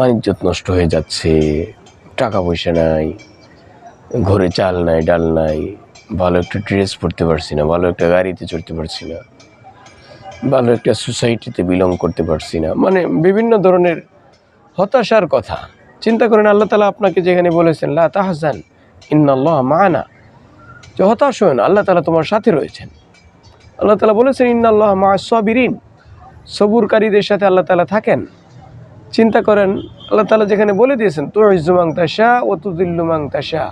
মানিজ্যত নষ্ট হয়ে যাচ্ছে, টাকা পয়সা নাই, ঘরে চাল নাই, ডাল নাই, ভালো একটা ড্রেস পরতে পারছি না, ভালো একটা গাড়িতে চড়তে পারছি না, ভালো একটা সোসাইটিতে বিলং করতে পারছি না। মানে বিভিন্ন ধরনের হতাশার কথা। চিন্তা করেন, আল্লাহ তালা আপনাকে যেখানে বলেছেন, লা তাহসান ইন্নাল্লাহ মানা। যে হতাশ হয় না আল্লাহ তালা তোমার সাথে রয়েছেন। আল্লাহ তালা বলেছেন, ইন্নাল্লাহ মা সবিরিন সবুরকারীদের সাথে আল্লাহ তালা থাকেন। চিন্তা করেন, আল্লাহ তালা যেখানে বলে দিয়েছেন তো ইজ্জুমাং তাসা ও তুদিল্লুমাং তাসা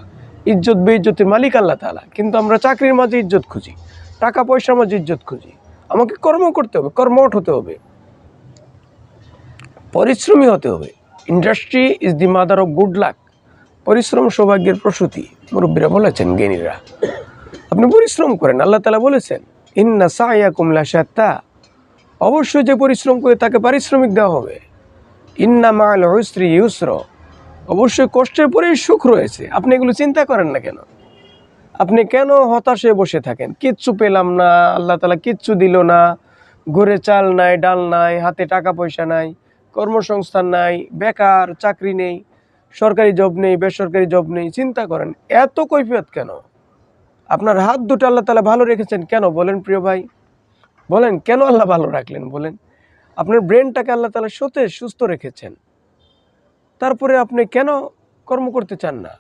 ইজ্জত, বেইজ্জতের মালিক আল্লাহ তালা কিন্তু আমরা চাকরির মাঝে ইজ্জত খুঁজি, টাকা পয়সার মাঝে ইজ্জত খুঁজি। আমাকে কর্ম করতে হবে কর্মঠ হতে হবে, পরিশ্রমী হতে হবে। Industry is the mother of good luck. পরিশ্রম সৌভাগ্যের প্রসূতি, মুরব্বীরা বলেছেন, জ্ঞানীরা। আপনি পরিশ্রম করেন, আল্লাহ তালা বলেছেন, ইন্না সায়া কুমলা সাত্তা অবশ্যই যে পরিশ্রম করে তাকে পারিশ্রমিক দেওয়া হবে। ইন্না মাল হস্ত্রী ইউসর। অবশ্যই কষ্টের পরেই সুখ রয়েছে। আপনি এগুলো চিন্তা করেন না কেন? আপনি কেন হতাশে বসে থাকেন? কিচ্ছু পেলাম না, আল্লাহ তালা কিচ্ছু দিল না। ঘরে চাল নাই, ডাল নাই, হাতে টাকা পয়সা নাই, কর্মসংস্থান নাই, বেকার, চাকরি নেই, সরকারি জব নেই, বেসরকারি জব নেই, চিন্তা করেন, এত কৈফিয়ত কেন? আপনার হাত দুটো আল্লাহ তালা ভালো রেখেছেন কেন? বলেন প্রিয় ভাই। বলেন, কেন আল্লাহ ভালো রাখলেন? বলেন। আপনার ব্রেনটাকে আল্লাহ তালা সতেজ সুস্থ রেখেছেন। তারপরে আপনি কেন কর্ম করতে চান না?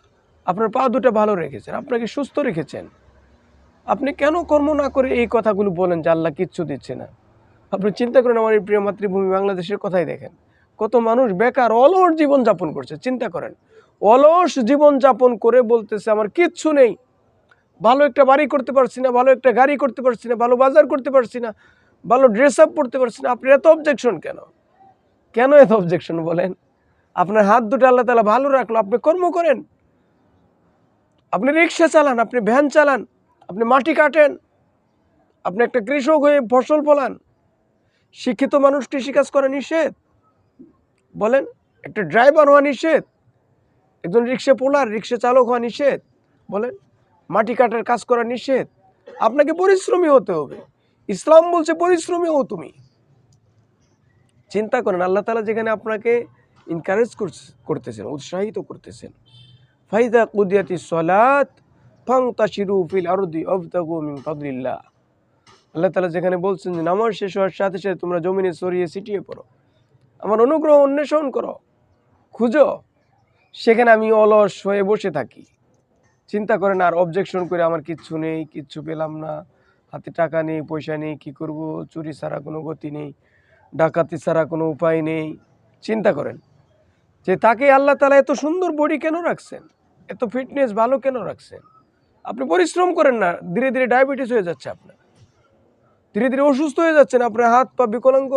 আপনার পা দুটো ভালো রেখেছেন, আপনাকে সুস্থ রেখেছেন। আপনি কেন কর্ম না করে এই কথাগুলো বলেন যে আল্লাহ কিচ্ছু দিচ্ছে না? আপনি চিন্তা করেন আমার এই প্রিয় মাতৃভূমি বাংলাদেশের কথাই দেখেন। কত মানুষ বেকার, অলস জীবন যাপন করছে, চিন্তা করেন। অলস জীবন যাপন করে বলতেছে, আমার কিচ্ছু নেই। ভালো একটা বাড়ি করতে পারছি না, ভালো একটা গাড়ি করতে পারছি না, ভালো বাজার করতে পারছি না। ভালো ড্রেস আপ করতে পারছেন আপনি এত অবজেকশন কেন? কেন এত অবজেকশন বলেন? আপনার হাত দুটো আল্লাহ তালা ভালো রাখল, আপনি কর্ম করেন। আপনি রিক্সা চালান, আপনি ভ্যান চালান, আপনি মাটি কাটেন, আপনি একটা কৃষক হয়ে ফসল ফলান। শিক্ষিত মানুষ কৃষিকাজ করা নিষেধ। বলেন, একটা ড্রাইভার হওয়া নিষেধ। একজন রিক্সা পোলার, রিক্সা চালক হওয়া নিষেধ। বলেন, মাটি কাটার কাজ করা নিষেধ। আপনাকে পরিশ্রমী হতে হবে। ইসলাম বলছে পরিশ্রমী হও তুমি। চিন্তা করেন, আল্লাহ তালা যেখানে আপনাকে ইনকারেজ করতেছেন, উৎসাহিত করতেছেন। ফাইদা কুদিয়াতি সলাত ফাং ফিল আরদি আল্লাহ তালা যেখানে বলছেন যে, নামাজ শেষ হওয়ার সাথে সাথে তোমরা জমিনে সরিয়ে ছিটিয়ে পড়ো। আমার অনুগ্রহ অন্বেষণ করো, খুঁজো, সেখানে আমি অলস হয়ে বসে থাকি। চিন্তা করেন, আর অবজেকশন করে আমার কিচ্ছু নেই, কিচ্ছু পেলাম না। হাতে টাকা নেই, পয়সা নেই, কী করব? চুরি ছাড়া কোনো গতি নেই, ডাকাতি ছাড়া কোনো উপায় নেই। চিন্তা করেন যে তাকে আল্লাহ তালা এত সুন্দর বডি কেন রাখছেন? এত ফিটনেস ভালো কেন রাখছেন? আপনি পরিশ্রম করেন না, ধীরে ধীরে ডায়াবেটিস হয়ে যাচ্ছে আপনার। ধীরে ধীরে অসুস্থ হয়ে যাচ্ছেন, আপনার হাত পা বিকলাঙ্গ,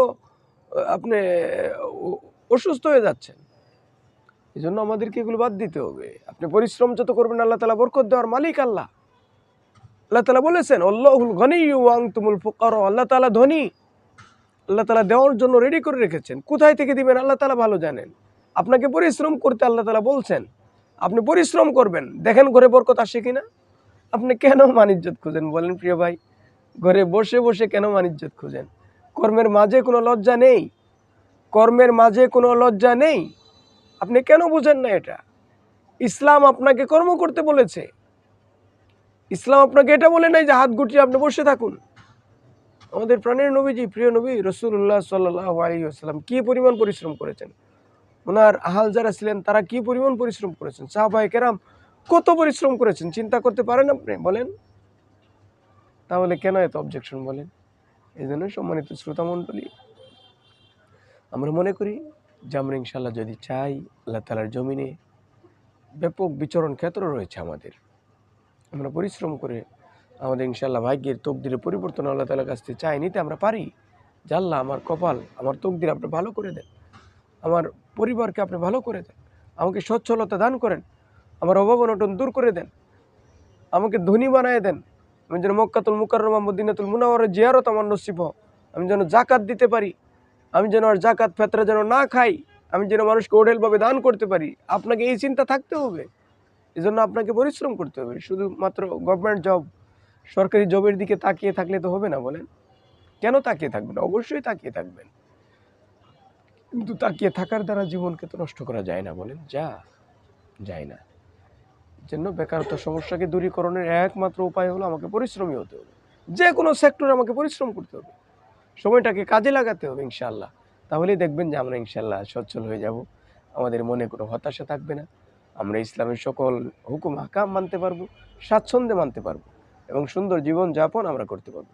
আপনি অসুস্থ হয়ে যাচ্ছেন। এই জন্য আমাদেরকে এগুলো বাদ দিতে হবে। আপনি পরিশ্রম যত করবেন, আল্লাহ তালা বরকত দেওয়ার মালিক আল্লাহ। আল্লাহ তালা বলেছেন, আল্লাহুল গনি ওয়াং তুমুল ফুকার। আল্লাহ তালা ধনী। আল্লাহ তালা দেওয়ার জন্য রেডি করে রেখেছেন। কোথায় থেকে দিবেন? আল্লাহ তালা ভালো জানেন। আপনাকে পরিশ্রম করতে আল্লাহ তালা বলছেন। আপনি পরিশ্রম করবেন। দেখেন ঘরে বরকত আসে কিনা? আপনি কেন মানিজ্যত খুঁজেন? বলেন, প্রিয় ভাই, ঘরে বসে বসে কেন মানিজ্যত খুঁজেন? কর্মের মাঝে কোনো লজ্জা নেই। কর্মের মাঝে কোনো লজ্জা নেই। আপনি কেন বুঝেন না এটা? ইসলাম আপনাকে কর্ম করতে বলেছে। ইসলাম আপনাকে এটা বলে নাই যে হাত গুটিয়ে আপনি বসে থাকুন। আমাদের প্রাণের নবীজি, প্রিয় নবী রসুল্লাহ সাল্লাহ আলী আসসালাম কী পরিমাণ পরিশ্রম করেছেন? ওনার আহাল যারা ছিলেন, তারা কি পরিমাণ পরিশ্রম করেছেন? সাহবাই কেরাম কত পরিশ্রম করেছেন? চিন্তা করতে পারেন আপনি? বলেন। তাহলে কেন এত অবজেকশন বলেন? এই জন্য সম্মানিত শ্রোতামণ্ডলী আমরা মনে করি যে আমরা ইনশাল্লাহ যদি চাই, আল্লাহ তালার জমিনে ব্যাপক বিচরণ ক্ষেত্র রয়েছে আমাদের। আমরা পরিশ্রম করে আমাদের ইনশাল্লাহ ভাগ্যের তকদিরের পরিবর্তন আল্লাহ তালার কাছ থেকে চাই, নিতে আমরা পারি। জাল্লা, আমার কপাল, আমার তকদির আপনি ভালো করে দেন। আমার পরিবারকে আপনি ভালো করে দেন। আমাকে সচ্ছলতা দান করেন। আমার অভাব অনটন দূর করে দেন। আমাকে ধনী বানায় দেন। আমি যেন মক্কাতুল মুকাররমা, মদিনাতুল মুনাওয়ারের জিয়ারত আমার নসিব। আমি যেন জাকাত দিতে পারি। আমি যেন আর জাকাত ফেতরা যেন না খাই। আমি যেন মানুষকে ওঢেলভাবে দান করতে পারি। আপনাকে এই চিন্তা থাকতে হবে। এই জন্য আপনাকে পরিশ্রম করতে হবে। শুধুমাত্র গভর্নমেন্ট জব সরকারি জবের দিকে তাকিয়ে থাকলে তো হবে না বলেন। কেন তাকিয়ে থাকবেন? অবশ্যই তাকিয়ে থাকবেন। কিন্তু তাকিয়ে থাকার দ্বারা জীবনকে তো নষ্ট করা যায় না বলেন। যা, যায় না। জন্য বেকারত্ব সমস্যাকে দূরীকরণের একমাত্র উপায় হলো আমাকে পরিশ্রমী হতে হবে। যে কোনো সেক্টরে আমাকে পরিশ্রম করতে হবে। সময়টাকে কাজে লাগাতে হবে ইনশাল্লাহ তাহলেই দেখবেন যে আমরা ইনশাল্লাহ সচ্ছল হয়ে যাব। আমাদের মনে কোনো হতাশা থাকবে না। আমরা ইসলামের সকল হুকুম হাকাম মানতে পারব, স্বাচ্ছন্দ্যে মানতে পারব এবং সুন্দর জীবন যাপন আমরা করতে পারব।